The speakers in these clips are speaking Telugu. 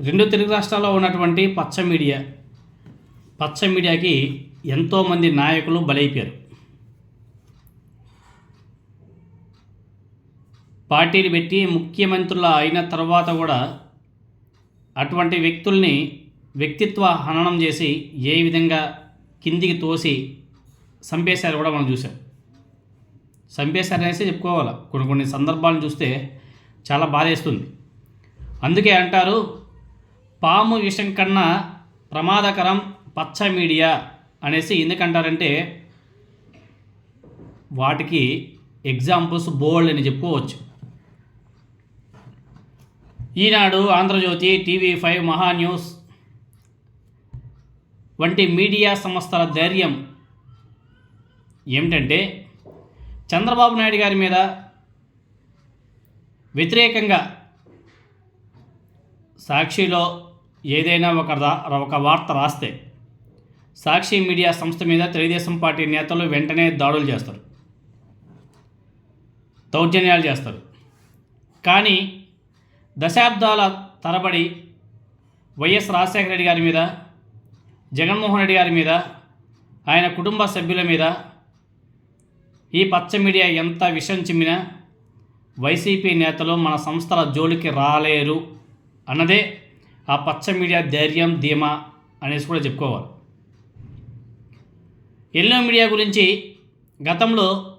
రెండు తెలుగు రాష్ట్రాల్లో ఉన్నటువంటి పచ్చ మీడియా పచ్చ మీడియాకి ఎంతోమంది నాయకులు బలైపోయారు. పార్టీలు పెట్టి ముఖ్యమంత్రుల అయిన తర్వాత కూడా అటువంటి వ్యక్తుల్ని వ్యక్తిత్వ హననం చేసి ఏ విధంగా కిందికి తోసి చంపేశారు కూడా మనం చూసాం చంపేశారనేసి చెప్పుకోవాలి? కొన్ని కొన్ని సందర్భాలను చూస్తే చాలా బాధేస్తుంది. అందుకే అంటారు పాము విషం కన్నా ప్రమాదకరం పచ్చ మీడియా అనేసి ఎందుకంటారంటే వాటికి ఎగ్జాంపుల్స్ బోల్డ్ అని చెప్పుకోవచ్చు. Eenadu Andhrajyothi TV five Maha news వంటి మీడియా సంస్థల ధైర్యం ఏమిటంటే చంద్రబాబు నాయుడు గారి మీద వ్యతిరేకంగా సాక్షిలో ఏదైనా ఒక ఒక వార్త రాస్తే సాక్షి మీడియా సంస్థ మీద తెలుగుదేశం పార్టీ నేతలు వెంటనే దాడులు చేస్తారు. దౌర్జన్యాలు చేస్తారు. కానీ దశాబ్దాల తరబడి వైఎస్ రాజశేఖర రెడ్డి గారి మీద జగన్మోహన్ రెడ్డి గారి మీద ఆయన కుటుంబ సభ్యుల మీద ఈ పచ్చ మీడియా ఎంత విషం చిమ్మినా వైసీపీ నేతలు మన సంస్థల జోలికి రాలేరు అన్నదే ఆ పచ్చ మీడియా ధైర్యం ధీమా అనేసి కూడా చెప్పుకోవాలి. ఎల్లో మీడియా గురించి గతంలో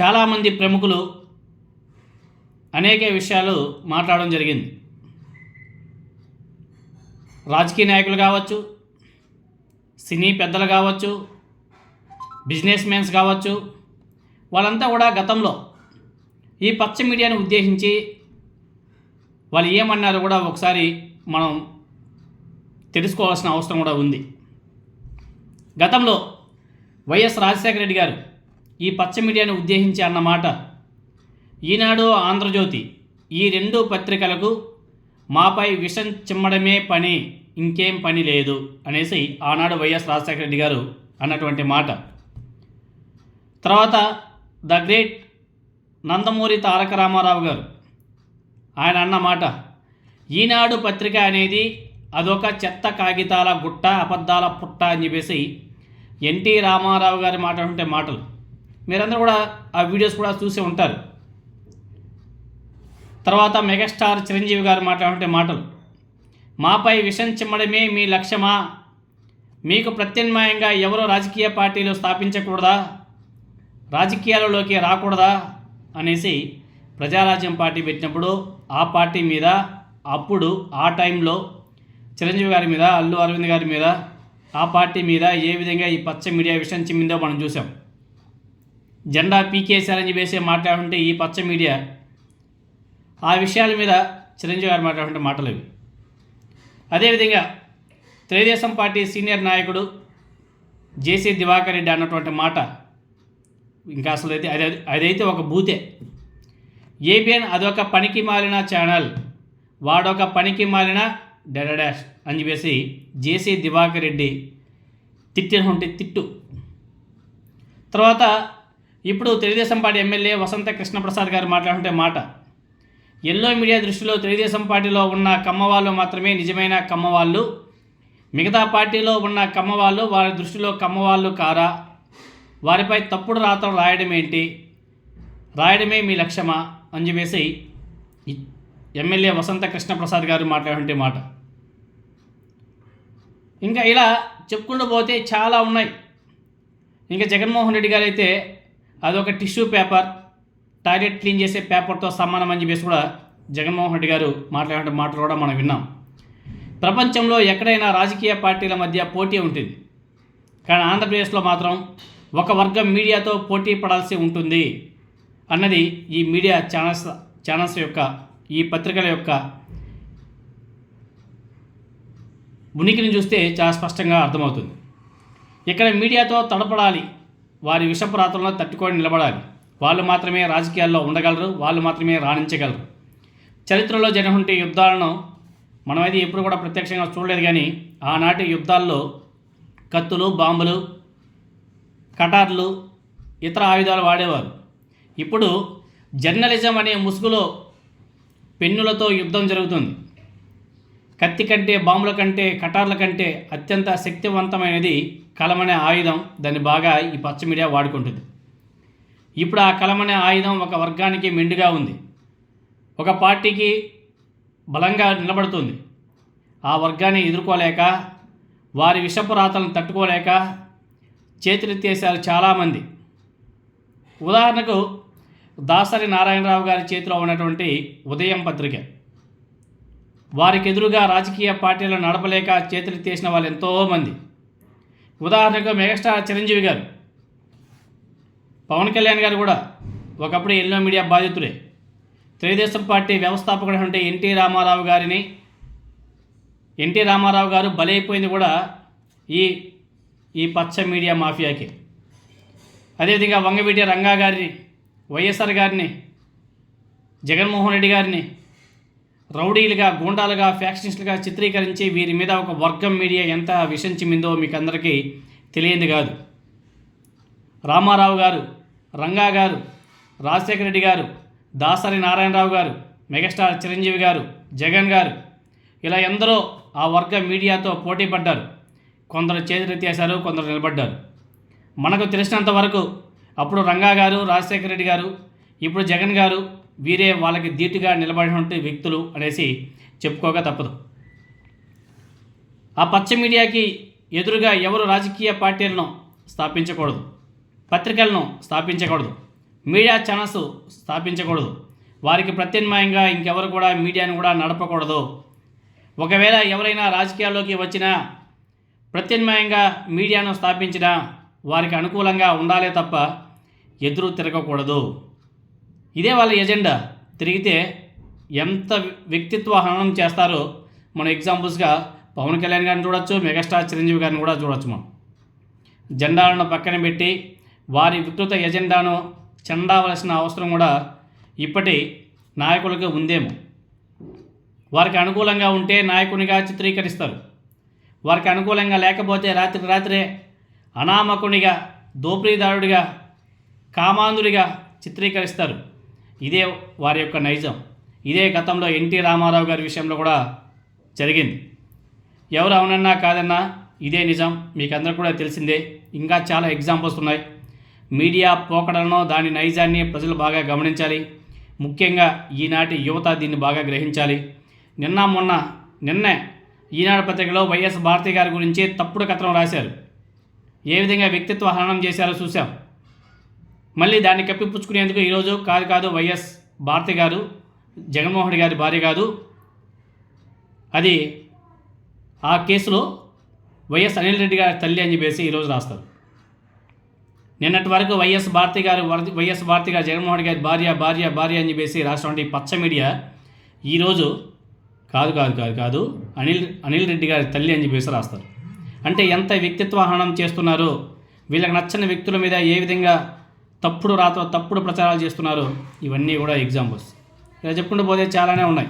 చాలామంది ప్రముఖులు అనేక విషయాలు మాట్లాడడం జరిగింది. రాజకీయ నాయకులు కావచ్చు సినీ పెద్దలు కావచ్చు బిజినెస్ మ్యాన్స్ కావచ్చు వాళ్ళంతా కూడా గతంలో ఈ పచ్చ మీడియాను ఉద్దేశించి వాళ్ళు ఏమన్నారో కూడా ఒకసారి మనం తెలుసుకోవాల్సిన అవసరం కూడా ఉంది. గతంలో వైఎస్ రాజశేఖర రెడ్డి గారు ఈ పచ్చ మీడియాను ఉద్దేశించి అన్నమాట ఈనాడు ఆంధ్రజ్యోతి ఈ రెండు పత్రికలకు మాపై విషం చిమ్మడమే పని ఇంకేం పని లేదు అనేసి ఆనాడు వైఎస్ రాజశేఖర రెడ్డి గారు అన్నటువంటి మాట. తర్వాత ద గ్రేట్ నందమూరి తారక రామారావు గారు ఆయన అన్న మాట ఈనాడు పత్రిక అనేది అదొక చెత్త కాగితాల గుట్ట అబద్ధాల పుట్ట అని చెప్పేసి ఎన్టీ రామారావు గారి మాట్లాడుంటే మాటలు. మీరందరూ కూడా ఆ వీడియోస్ కూడా చూసి ఉంటారు. తర్వాత మెగాస్టార్ చిరంజీవి గారు మాట్లాడుంటే మాటలు. మాపై విషం చిమ్మడమే మీ లక్ష్యమా? మీకు ప్రత్యామ్నాయంగా ఎవరో రాజకీయ పార్టీలు స్థాపించకూడదా? రాజకీయాలలోకి రాకూడదా? అనేసి ప్రజారాజ్యం పార్టీ పెట్టినప్పుడు ఆ పార్టీ మీద అప్పుడు ఆ టైంలో చిరంజీవి గారి మీద అల్లు అరవింద్ గారి మీద ఆ పార్టీ మీద ఏ విధంగా ఈ పచ్చ మీడియా విషయం చిమ్మిందో మనం చూసాం జెండా పీకేశారని చెప్పేసి మాట్లాడుంటే ఈ పచ్చ మీడియా ఆ విషయాల మీద చిరంజీవి గారు మాట్లాడుతుంటే మాటలు ఇవి అదేవిధంగా తెలుగుదేశం పార్టీ సీనియర్ నాయకుడు జేసీ దివాకర్ రెడ్డి అన్నటువంటి మాట ఇంకా అసలు అయితే అది అదైతే ఒక బూతే. ఏబిఎన్ అదొక పనికి మాలిన ఛానల్. వాడొక పనికి మాలిన డెడడాష్ అని చెప్పేసి జేసీ దివాకర్ రెడ్డి తిట్టినటువంటి తిట్టు. తర్వాత ఇప్పుడు తెలుగుదేశం పార్టీ ఎమ్మెల్యే వసంత కృష్ణప్రసాద్ గారు మాట్లాడుతుంటే మాట. ఎల్లో మీడియా దృష్టిలో తెలుగుదేశం పార్టీలో ఉన్న కమ్మవాళ్ళు మాత్రమే నిజమైన కమ్మవాళ్ళు. మిగతా పార్టీలో ఉన్న కమ్మవాళ్ళు వారి దృష్టిలో కమ్మవాళ్ళు కారా? వారిపై తప్పుడు రాతలు రాయడం ఏంటి రాయడమే మీ లక్ష్యమా? అని చెప్పేసి ఎమ్మెల్యే వసంత కృష్ణప్రసాద్ గారు మాట్లాడే మాట. ఇంకా ఇలా చెప్పుకుంటూ పోతే చాలా ఉన్నాయి. ఇంకా జగన్మోహన్ రెడ్డి గారు అయితే అదొక టిష్యూ పేపర్ టాయిలెట్ క్లీన్ చేసే పేపర్తో సమానం అని చెప్పేసి కూడా జగన్మోహన్ రెడ్డి గారు మాట్లాడే మాటలు కూడా మనం విన్నాం. ప్రపంచంలో ఎక్కడైనా రాజకీయ పార్టీల మధ్య పోటీ ఉంటుంది. కానీ ఆంధ్రప్రదేశ్లో మాత్రం ఒక వర్గం మీడియాతో పోటీ పడాల్సి ఉంటుంది. అన్నది ఈ మీడియా ఛానల్స్ ఛానల్స్ యొక్క ఈ పత్రికల యొక్క ఉనికిని చూస్తే చాలా స్పష్టంగా అర్థమవుతుంది. ఇక్కడ మీడియాతో తడపడాలి వారి విషపురాతంలో తట్టుకొని నిలబడాలి. వాళ్ళు మాత్రమే రాజకీయాల్లో ఉండగలరు వాళ్ళు మాత్రమే రాణించగలరు. చరిత్రలో జరిగినటువంటి యుద్ధాలను మనమైతే ఎప్పుడు కూడా ప్రత్యక్షంగా చూడలేదు కానీ ఆనాటి యుద్ధాల్లో కత్తులు బాంబులు కటార్లు ఇతర ఆయుధాలు వాడేవారు. ఇప్పుడు జర్నలిజం అనే ముసుగులో పెన్నులతో యుద్ధం జరుగుతుంది. కత్తి కంటే బాంబుల కంటే కటార్ల కంటే అత్యంత శక్తివంతమైనది కలమనే ఆయుధం. దాన్ని బాగా ఈ పచ్చ మీడియా వాడుకుంటుంది. ఇప్పుడు ఆ కలమనే ఆయుధం ఒక వర్గానికి మెండుగా ఉంది. ఒక పార్టీకి బలంగా నిలబడుతుంది. ఆ వర్గాన్ని ఎదుర్కోలేక వారి విషపు రాతలను తట్టుకోలేక చేతులెత్తేశారు చాలామంది. ఉదాహరణకు దాసరి నారాయణరావు గారి చేతిలో ఉన్నటువంటి ఉదయం పత్రిక. వారికి ఎదురుగా రాజకీయ పార్టీలు నడపలేక చేతులు తీసిన వాళ్ళు ఎంతోమంది ఉదాహరణకు మెగాస్టార్ చిరంజీవి గారు. పవన్ కళ్యాణ్ గారు కూడా ఒకప్పుడు ఎల్లో మీడియా బాధితుడే. తెలుగుదేశం పార్టీ వ్యవస్థాపకుడు అంటే ఎన్టీ రామారావు గారిని ఎన్టీ రామారావు గారు బలైపోయింది కూడా ఈ ఈ పచ్చ మీడియా మాఫియాకి. అదేవిధంగా వంగవీటి రంగా గారిని వైఎస్ఆర్ గారిని జగన్మోహన్ రెడ్డి గారిని రౌడీలుగా గూండాలుగా ఫ్యాక్షనిస్టులుగా చిత్రీకరించి వీరి మీద ఒక వర్గం మీడియా ఎంత విషం మీకు అందరికీ తెలియంది కాదు. రామారావు గారు రంగా గారు రాజశేఖర రెడ్డి గారు దాసరి నారాయణరావు గారు మెగాస్టార్ చిరంజీవి గారు జగన్ గారు ఇలా ఎందరో ఆ వర్గ మీడియాతో పోటీ పడ్డారు కొందరు చేతులెత్తేశారు కొందరు నిలబడ్డారు. మనకు తెలిసినంత వరకు అప్పుడు రంగా గారు రాజశేఖర రెడ్డి గారు ఇప్పుడు జగన్ గారు వీరే వాళ్ళకి ధీటుగా నిలబడినటువంటి వ్యక్తులు అనేసి చెప్పుకోక తప్పదు. ఆ పచ్చ మీడియాకి ఎదురుగా ఎవరు రాజకీయ పార్టీలను స్థాపించకూడదు? పత్రికలను స్థాపించకూడదు? Media channels స్థాపించకూడదు? వారికి ప్రత్యామ్నాయంగా ఇంకెవరు కూడా మీడియాను కూడా నడపకూడదు? ఒకవేళ ఎవరైనా రాజకీయాల్లోకి వచ్చినా ప్రత్యామ్నాయంగా మీడియాను స్థాపించినా వారికి అనుకూలంగా ఉండాలే తప్ప ఎదురు తిరగకూడదు. ఇదే వాళ్ళ ఎజెండా. తిరిగితే ఎంత వ్యక్తిత్వ హననం చేస్తారో మనం ఎగ్జాంపుల్స్గా పవన్ కళ్యాణ్ గారిని చూడొచ్చు మెగాస్టార్ చిరంజీవి గారిని కూడా చూడొచ్చు మనం. జెండాలను పక్కన పెట్టి వారి వికృత ఎజెండాను చెండావలసిన అవసరం కూడా ఇప్పటి నాయకులకు ఉందేమో. వారికి అనుకూలంగా ఉంటే నాయకునిగా చిత్రీకరిస్తారు. వారికి అనుకూలంగా లేకపోతే రాత్రి రాత్రే అనామకునిగా దోపిడీదారుడిగా కామాంధుడిగా చిత్రీకరిస్తారు. ఇదే వారి యొక్క నైజం. ఇదే గతంలో ఎన్టీ రామారావు గారి విషయంలో కూడా జరిగింది. ఎవరు అవునన్నా కాదన్నా ఇదే నిజం. మీకు కూడా తెలిసిందే. ఇంకా చాలా ఎగ్జాంపుల్స్ ఉన్నాయి. మీడియా పోకడలను దాని నైజాన్ని ప్రజలు బాగా గమనించాలి. ముఖ్యంగా ఈనాటి యువత దీన్ని బాగా గ్రహించాలి. నిన్న మొన్న నిన్నే ఈనాడు పత్రికలో వైఎస్ భారతి గారి గురించి తప్పుడు కథనం రాశారు. ఏ విధంగా వ్యక్తిత్వ హననం చేశారో చూసాం మళ్ళీ దాన్ని కప్పిపుచ్చుకునేందుకు ఈరోజు కాదు కాదు వైఎస్ భారతి గారు జగన్మోహన్ గారి భార్య కాదు. అది ఆ కేసులో వైఎస్ అనిల్ రెడ్డి గారి తల్లి అని చెప్పేసి ఈరోజు రాస్తారు. నిన్నటి వరకు వైఎస్ భారతి గారు వరద- వైఎస్ భారతి గారు జగన్మోహన్ గారి భార్య భార్య భార్య అని చెప్పేసి రాసినటువంటి పచ్చ మీడియా ఈరోజు కాదు కాదు కాదు కాదు అనిల్ అనిల్ రెడ్డి గారి తల్లి అని చెప్పేసి రాస్తారు. అంటే ఎంత వ్యక్తిత్వ హనం చేస్తున్నారో వీళ్ళకి నచ్చని వ్యక్తుల మీద ఏ విధంగా తప్పుడు రాత తప్పుడు ప్రచారాలు చేస్తున్నారో ఇవన్నీ కూడా ఎగ్జాంపుల్స్ ఇలా చెప్పుకుంటూ పోతే చాలానే ఉన్నాయి.